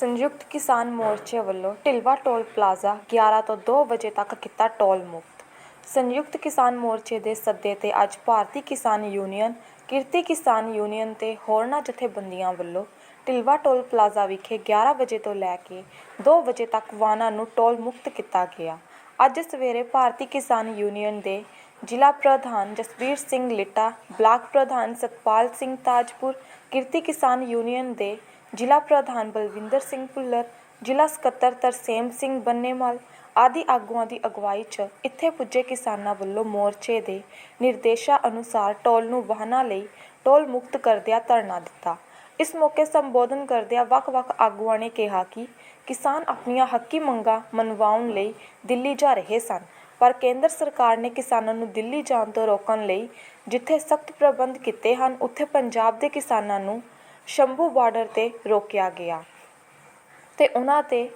ਸੰਯੁਕਤ ਕਿਸਾਨ ਮੋਰਚੇ ਵੱਲੋਂ ਢਿਲਵਾ ਟੋਲ ਪਲਾਜ਼ਾ 11 ਤੋਂ 2 ਵਜੇ ਤੱਕ ਕੀਤਾ ਟੋਲ ਮੁਕਤ ਸੰਯੁਕਤ ਕਿਸਾਨ ਮੋਰਚੇ ਦੇ ਸੱਦੇ ਤੇ ਅੱਜ ਭਾਰਤੀ ਕਿਸਾਨ ਯੂਨੀਅਨ, ਕਿਰਤੀ ਕਿਸਾਨ ਯੂਨੀਅਨ ਤੇ ਹੋਰਨਾਂ ਜਥੇਬੰਦੀਆਂ ਵੱਲੋਂ ਢਿਲਵਾ ਟੋਲ ਪਲਾਜ਼ਾ ਵਿਖੇ 11 ਵਜੇ ਤੋਂ ਲੈ ਕੇ 2 ਵਜੇ ਤੱਕ ਵਾਹਨਾਂ ਨੂੰ ਟੋਲ ਮੁਕਤ ਕੀਤਾ ਗਿਆ। ਅੱਜ ਸਵੇਰੇ ਭਾਰਤੀ ਕਿਸਾਨ ਯੂਨੀਅਨ ਦੇ ਜ਼ਿਲ੍ਹਾ ਪ੍ਰਧਾਨ ਜਸਵੀਰ ਸਿੰਘ ਲਿੱਟਾ, ਬਲਾਕ ਪ੍ਰਧਾਨ ਸਤਪਾਲ ਸਿੰਘ ਤਾਜਪੁਰ, ਕਿਰਤੀ ਕਿਸਾਨ ਯੂਨੀਅਨ ਦੇ ਜ਼ਿਲ੍ਹਾ ਪ੍ਰਧਾਨ ਬਲਵਿੰਦਰ ਸਿੰਘ ਭੁੱਲਰ, ਜ਼ਿਲ੍ਹਾ ਸਕੱਤਰ ਤਰਸੇਮ ਸਿੰਘ ਬੰਨੇਵਾਲ ਆਦਿ ਆਗੂਆਂ ਦੀ ਅਗਵਾਈ 'ਚ ਇੱਥੇ ਪੁੱਜੇ ਕਿਸਾਨਾਂ ਵੱਲੋਂ ਮੋਰਚੇ ਦੇ ਨਿਰਦੇਸ਼ਾਂ ਅਨੁਸਾਰ ਟੋਲ ਨੂੰ ਵਾਹਨਾਂ ਲਈ ਟੋਲ ਮੁਕਤ ਕਰਦਿਆਂ ਧਰਨਾ ਦਿੱਤਾ। ਇਸ ਮੌਕੇ ਸੰਬੋਧਨ ਕਰਦਿਆਂ ਵੱਖ-ਵੱਖ ਆਗੂਆਂ ਨੇ ਕਿਹਾ ਕਿ ਕਿਸਾਨ ਆਪਣੀਆਂ ਹੱਕੀ ਮੰਗਾਂ ਮਨਵਾਉਣ ਲਈ ਦਿੱਲੀ ਜਾ ਰਹੇ ਸਨ, ਪਰ ਕੇਂਦਰ ਸਰਕਾਰ ਨੇ ਕਿਸਾਨਾਂ ਨੂੰ ਦਿੱਲੀ ਜਾਣ ਤੋਂ ਰੋਕਣ ਲਈ ਜਿੱਥੇ ਸਖਤ ਪ੍ਰਬੰਧ ਕੀਤੇ ਹਨ, ਉੱਥੇ ਪੰਜਾਬ ਦੇ ਕਿਸਾਨਾਂ ਨੂੰ ਸ਼ੰਭੂ ਬਾਰਡਰ ਤੇ ਰੋਕਿਆ ਗਿਆ ਅਤੇ ਉਹਨਾਂ ਤੇ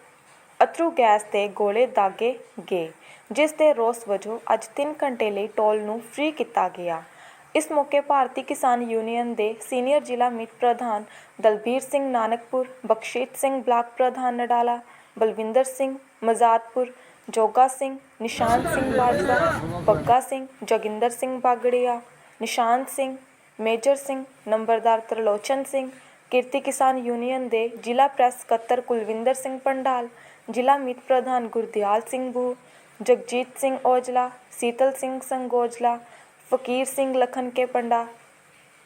ਅਥਰੂ ਗੈਸ ਤੇ ਗੋਲੇ ਦਾਗੇ ਗਏ, ਜਿਸ ਦੇ ਰੋਸ ਵਜੋਂ ਅੱਜ ਤਿੰਨ ਘੰਟੇ ਲਈ ਟੋਲ ਨੂੰ ਫ੍ਰੀ ਕੀਤਾ ਗਿਆ। ਇਸ ਮੌਕੇ ਭਾਰਤੀ ਕਿਸਾਨ ਯੂਨੀਅਨ ਦੇ ਸੀਨੀਅਰ ਜ਼ਿਲ੍ਹਾ ਮੀਤ ਪ੍ਰਧਾਨ ਦਲਬੀਰ ਸਿੰਘ ਨਾਨਕਪੁਰ, ਬਖਸ਼ੀਤ ਸਿੰਘ ਬਲਾਕ ਪ੍ਰਧਾਨ ਨਡਾਲਾ, ਬਲਵਿੰਦਰ ਸਿੰਘ ਮਜ਼ਾਦਪੁਰ, ਜੋਗਾ ਸਿੰਘ, ਨਿਸ਼ਾਨ ਸਿੰਘ ਬਾਜਵਾ, ਬੱਗਾ ਸਿੰਘ, ਜੋਗਿੰਦਰ ਸਿੰਘ ਬਾਗੜੀਆ, ਨਿਸ਼ਾਨ ਸਿੰਘ ਮੇਜਰ ਸਿੰਘ, ਨੰਬਰਦਾਰ ਤਰਲੋਚਨ ਸਿੰਘ, ਕਿਰਤੀ ਕਿਸਾਨ ਯੂਨੀਅਨ ਦੇ ਜ਼ਿਲ੍ਹਾ ਪ੍ਰੈਸ ਸਕੱਤਰ ਕੁਲਵਿੰਦਰ ਸਿੰਘ ਪੰਡਾਲ, ਜ਼ਿਲ੍ਹਾ ਮੀਤ ਪ੍ਰਧਾਨ ਗੁਰਦਿਆਲ ਸਿੰਘ ਬੂ ਜਗਜੀਤ ਸਿੰਘ ਔਜਲਾ, ਸੀਤਲ ਸਿੰਘ ਸੰਗੋਜਲਾ, ਫਕੀਰ ਸਿੰਘ ਲਖਨ ਕੇ ਪੰਡਾ,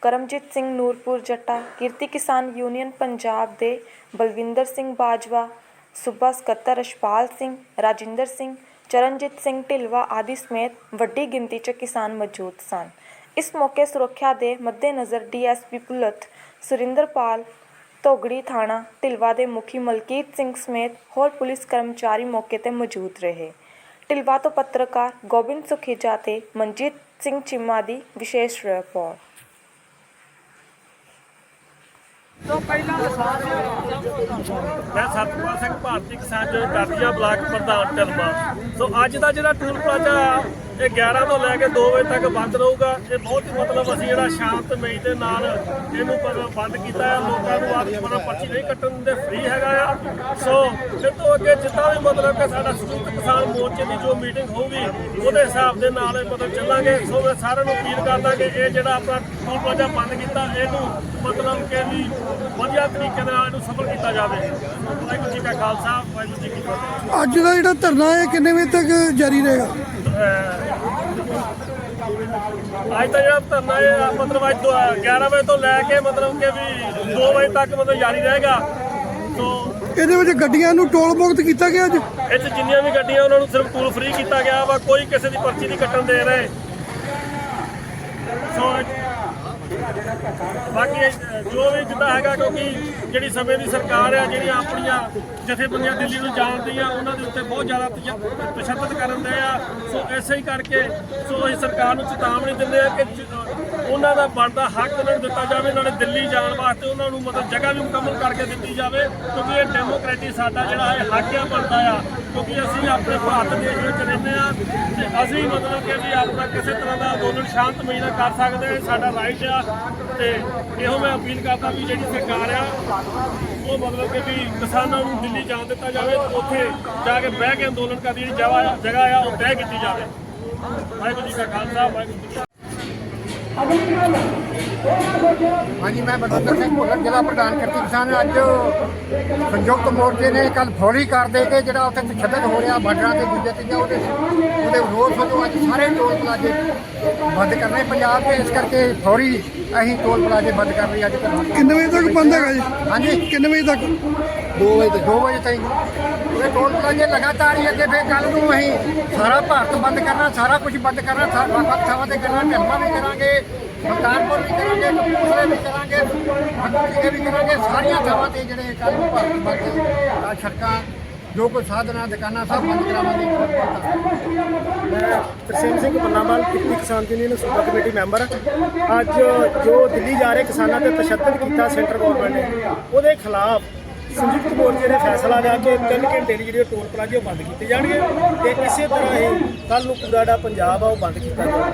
ਕਰਮਜੀਤ ਸਿੰਘ ਨੂਰਪੁਰ ਜੱਟਾ, ਕਿਰਤੀ ਕਿਸਾਨ ਯੂਨੀਅਨ ਪੰਜਾਬ ਦੇ ਬਲਵਿੰਦਰ ਸਿੰਘ ਬਾਜਵਾ, ਸੂਬਾ ਸਕੱਤਰ ਰਸ਼ਪਾਲ ਸਿੰਘ, ਰਾਜਿੰਦਰ ਸਿੰਘ, ਚਰਨਜੀਤ ਸਿੰਘ ਢਿਲਵਾ ਆਦਿ ਸਮੇਤ ਵੱਡੀ ਗਿਣਤੀ 'ਚ ਕਿਸਾਨ ਮੌਜੂਦ ਸਨ। ਇਸ ਮੌਕੇ ਸੁਰੱਖਿਆ ਦੇ ਮੱਦੇਨਜ਼ਰ ਡੀਐਸਪੀ ਪੁਲਤ ਸੁਰਿੰਦਰਪਾਲ ਧੋਗੜੀ ਥਾਣਾ ਢਿਲਵਾ ਦੇ ਮੁਖੀ ਮਲਕੀਤ ਸਿੰਘ ਸਮੇਤ ਹੋਰ ਪੁਲਿਸ ਕਰਮਚਾਰੀ ਮੌਕੇ ਤੇ ਮੌਜੂਦ ਰਹੇ। ਢਿਲਵਾ ਤੋਂ ਪੱਤਰਕਾਰ ਗੋਬਿੰਦ ਸੁਖੀਜਾ ਤੇ ਮਨਜੀਤ ਸਿੰਘ ਚੀਮਾ ਦੀ ਵਿਸ਼ੇਸ਼ ਰਿਪੋਰਟ। ਮੈਂ ਸਤਪਾਲ ਸਿੰਘ ਭਾਰਤੀ ਕਿਸਾਨ ਜੋ ਕਾਦੀਆਂ ਬਲਾਕ ਪ੍ਰਧਾਨ ਟਲਮਾ ਸੋ ਅੱਜ ਦਾ ਜਿਹੜਾ ਟੂਲ ਪਲਾਜ਼ਾ ਇਹ 11 ਤੋਂ ਲੈ ਕੇ 2 ਵਜੇ ਤੱਕ ਬੰਦ ਰਹੂਗਾ। ਇਹ ਬਹੁਤ ਹੀ ਮਤਲਬ ਅਸੀਂ ਜਿਹੜਾ ਸ਼ਾਂਤਮਈ ਦੇ ਨਾਲ ਇਹਨੂੰ ਪਰ- ਬੰਦ ਕੀਤਾ ਹੈ। ਲੋਕਾਂ ਨੂੰ ਆਪ ਮਨਾ ਪਰਚੀ ਨਹੀਂ ਕੱਟਣ ਦਿੰਦੇ ਫ੍ਰੀ ਹੈਗਾ ਆ। ਸੋ ਫਿਰ ਤੋਂ ਅੱਗੇ ਜਿੱਦਾਂ ਵੀ ਮਤਲਬ ਕਿ ਸਾਡਾ ਸੰਯੁਕਤ ਕਿਸਾਨ ਮੋਰਚੇ ਦੀ ਜੋ ਮੀਟਿੰਗ ਹੋਊਗੀ ਉਹਦੇ ਹਿਸਾਬ ਦੇ ਨਾਲ ਇਹ ਮਤਲਬ ਚੱਲਾਂਗੇ। ਸੋ ਮੈਂ ਸਾਰਿਆਂ ਨੂੰ ਅਪੀਲ ਕਰਦਾ ਕਿ ਇਹ ਜਿਹੜਾ ਆਪਣਾ ਟੂਲ ਪਲਾਜ਼ਾ ਬੰਦ ਕੀਤਾ ਇਹਨੂੰ ਮਤਲਬ ਕਿ ਵੀ ਵਧੀਆ ਤਰੀਕੇ ਨਾਲ ਇਹਨੂੰ ਸਫਲ ਕੀਤਾ ਜਾਵੇ। ਵਾਹਿਗੁਰੂ ਜੀ ਕਾ ਖਾਲਸਾ ਵਾਹਿਗੁਰੂ ਜੀ ਕੀ ਫਤਿਹ। ਅੱਜ ਦਾ ਜਿਹੜਾ ਧਰਨਾ ਹੈ ਕਿੰਨੇ ਵਜੇ ਤੱਕ ਜਾਰੀ ਰਹੇਗਾ? ਅੱਜ ਦਾ ਜਿਹੜਾ ਧਰਨਾ ਹੈ ਮਤਲਬ ਅੱਜ ਤੋਂ 11 ਵਜੇ ਤੋਂ ਲੈ ਕੇ ਮਤਲਬ ਕਿ ਵੀ 2 ਵਜੇ ਤੱਕ ਮਤਲਬ ਜਾਰੀ ਰਹੇਗਾ। ਸੋ ਇਹਦੇ ਵਿੱਚ ਗੱਡੀਆਂ ਨੂੰ ਟੋਲ ਮੁਕਤ ਕੀਤਾ ਗਿਆ ਅੱਜ? 'ਚ ਜਿੰਨੀਆਂ ਵੀ ਗੱਡੀਆਂ ਉਹਨਾਂ ਨੂੰ ਸਿਰਫ ਟੂਲ ਫ੍ਰੀ ਕੀਤਾ ਗਿਆ ਵਾ ਕੋਈ ਕਿਸੇ ਦੀ ਪਰਚੀ ਨਹੀਂ ਕੱਟਣ ਦੇ ਰਹੇ। ਸੋ ਬਾਕੀ ਜੋ ਵੀ ਜਿੱਦਾਂ ਹੈਗਾ ਕਿਉਂਕਿ ਜਿਹੜੀ ਸਮੇਂ ਦੀ ਸਰਕਾਰ ਆ ਜਿਹੜੀਆਂ ਆਪਣੀਆਂ ਜਥੇਬੰਦੀਆਂ ਦਿੱਲੀ ਨੂੰ ਜਾਣਦੀਆਂ ਉਹਨਾਂ ਦੇ ਉੱਤੇ ਬਹੁਤ ਜ਼ਿਆਦਾ ਤਸ਼ੱਦਦ ਕਰਨ ਦੇ ਆ। ਸੋ ਐਸੇ ਹੀ ਕਰਕੇ ਸੋ ਅਸੀਂ ਸਰਕਾਰ ਨੂੰ ਚੇਤਾਵਨੀ ਦਿੰਦੇ ਆ ਕਿ ਉਹਨਾਂ ਦਾ ਬਣਦਾ ਹੱਕ ਉਹਨਾਂ ਨੂੰ ਦਿੱਤਾ ਜਾਵੇ, ਉਹਨਾਂ ਨੇ ਦਿੱਲੀ ਜਾਣ ਵਾਸਤੇ ਉਹਨਾਂ ਨੂੰ ਮਤਲਬ ਜਗ੍ਹਾ ਵੀ ਮੁਕੰਮਲ ਕਰਕੇ ਦਿੱਤੀ ਜਾਵੇ, ਕਿਉਂਕਿ ਇਹ ਡੈਮੋਕ੍ਰੇਟੀ ਸਾਡਾ ਜਿਹੜਾ ਹੈ, ਹੱਕ ਆ ਬਣਦਾ ਆ, ਕਿਉਂਕਿ ਅਸੀਂ ਆਪਣੇ ਭਾਰਤ ਦੇਸ਼ ਵਿੱਚ ਰਹਿੰਦੇ ਆ ਤੇ ਅਸੀਂ ਮਤਲਬ ਕਿ ਵੀ ਆਪਣਾ ਕਿਸੇ ਤਰ੍ਹਾਂ ਦਾ ਅੰਦੋਲਨ ਸ਼ਾਂਤਮਈ ਨਾਲ ਕਰ ਸਕਦੇ ਹਾਂ ਸਾਡਾ ਰਾਈਟ ਆ ਤੇ ਇਹੋ ਮੈਂ ਅਪੀਲ ਕਰਦਾ ਵੀ ਜਿਹੜੀ ਸਰਕਾਰ ਆ, ਉਹ ਮਤਲਬ ਕਿ ਵੀ ਕਿਸਾਨਾਂ ਨੂੰ ਦਿੱਲੀ ਜਾਣ ਦਿੱਤਾ ਜਾਵੇ ਉੱਥੇ ਜਾ ਕੇ ਬਹਿ ਕੇ ਅੰਦੋਲਨ ਕਰਦੀ, ਜਿਹੜੀ ਜਗ੍ਹਾ ਆ ਜਗ੍ਹਾ ਆ, ਉਹ ਤੈਅ ਕੀਤੀ ਜਾਵੇ। ਵਾਹਿਗੁਰੂ ਜੀ ਕਾ ਖਾਲਸਾ, ਵਾਹਿਗੁਰੂ ਜੀ ਹਾਂਜੀ ਮੈਂ ਬਲਵਿੰਦਰ ਸਿੰਘ ਭੁੱਲਰ ਜ਼ਿਲ੍ਹਾ ਪ੍ਰਧਾਨ ਕਰਤੀ ਕਿਸਾਨ। ਅੱਜ ਸੰਯੁਕਤ ਮੋਰਚੇ ਨੇ ਕੱਲ ਫੌਰੀ ਕਰ ਦੇ ਕੇ ਜਿਹੜਾ ਉੱਥੇ ਤਸ਼ੱਦਦ ਹੋ ਰਿਹਾ ਬਾਰਡਰਾਂ ਤੇ ਦੂਜੇ ਤੇ ਉਹਦੇ ਉਹਦੇ ਵਿਰੋਧ ਵਜੋਂ ਅੱਜ ਸਾਰੇ ਟੋਲ ਪਲਾਜ਼ੇ ਬੰਦ ਕਰਨੇ ਪੰਜਾਬ ਦੇ ਇਸ ਕਰਕੇ ਫੌਰੀ ਅਸੀਂ ਟੋਲ ਪਲਾਜ਼ੇ ਬੰਦ ਕਰ ਲਈ ਅੱਜ। ਕਿੰਨੇ ਵਜੇ ਤੱਕ ਬੰਦ ਹੈਗਾ ਜੀ? ਹਾਂਜੀ। ਕਿੰਨੇ ਵਜੇ ਤੱਕ? 2 ਵਜੇ ਤੱਕ 2 ਵਜੇ ਤਾਈਂ। ਇਹ ਟੋਲ ਪਲਾਜ਼ੇ ਲਗਾਤਾਰ ਹੀ ਅੱਗੇ ਫਿਰ ਕੱਲ ਨੂੰ ਅਸੀਂ ਸਾਰਾ ਭਾਰਤ ਬੰਦ ਕਰਨਾ, ਸਾਰਾ ਕੁਝ ਬੰਦ ਕਰਨਾ, ਥਾ- ਵੱਖ-ਵੱਖ ਥਾਵਾਂ ਤੇ ਕਰਨਾ ਢਲਮਾ ਵੀ ਕਰਾਂਗੇ, ਸੁਲਤਾਨਪੁਰ ਵੀ ਕਰਾਂਗੇ, ਕਪੂਰਥਲੇ ਵੀ ਕਰਾਂਗੇ ਫਤਿਹਗੜ੍ਹ ਵੀ ਕਰਾਂਗੇ, ਸਾਰੀਆਂ ਥਾਵਾਂ ਤੇ ਜਿਹੜੇ ਕੱਲ ਨੂੰ ਭਾਰਤ ਬੰਦ ਆ ਸੜਕਾਂ, ਜੋ ਕੋਈ ਸਾਧਨਾਂ, ਦੁਕਾਨਾਂ ਸਭ ਬੰਦ ਕਰਾਵਾਂਗੇ। ਮੈਂ ਤਰਸੇਮ ਸਿੰਘ ਪੰਨਾਵਾਲ ਕਿਰਤੀ ਕਿਸਾਨ ਯੂਨੀਅਨ ਸੂਬਾ ਕਮੇਟੀ ਮੈਂਬਰ ਅੱਜ ਜੋ ਦਿੱਲੀ ਜਾ ਰਹੇ ਕਿਸਾਨਾਂ ਤੇ ਤਸ਼ੱਦਦ ਕੀਤਾ ਸੈਂਟਰ ਗਵਰਨਮੈਂਟ ਨੇ, ਉਹਦੇ ਖਿਲਾਫ ਸੰਯੁਕਤ ਮੋਰਚੇ ਨੇ ਫੈਸਲਾ ਲਿਆ ਕਿ 3 ਘੰਟੇ ਲਈ ਜਿਹੜੇ ਟੋਲ ਪਲਾਜ਼ੇ ਉਹ ਬੰਦ ਕੀਤੇ ਜਾਣਗੇ ਤੇ ਇਸੇ ਤਰ੍ਹਾਂ ਹੀ ਕੱਲ ਨੂੰ ਪੂਰਾ ਜਿਹੜਾ ਪੰਜਾਬ ਆ ਉਹ ਬੰਦ ਕੀਤਾ ਜਾਊਗਾ।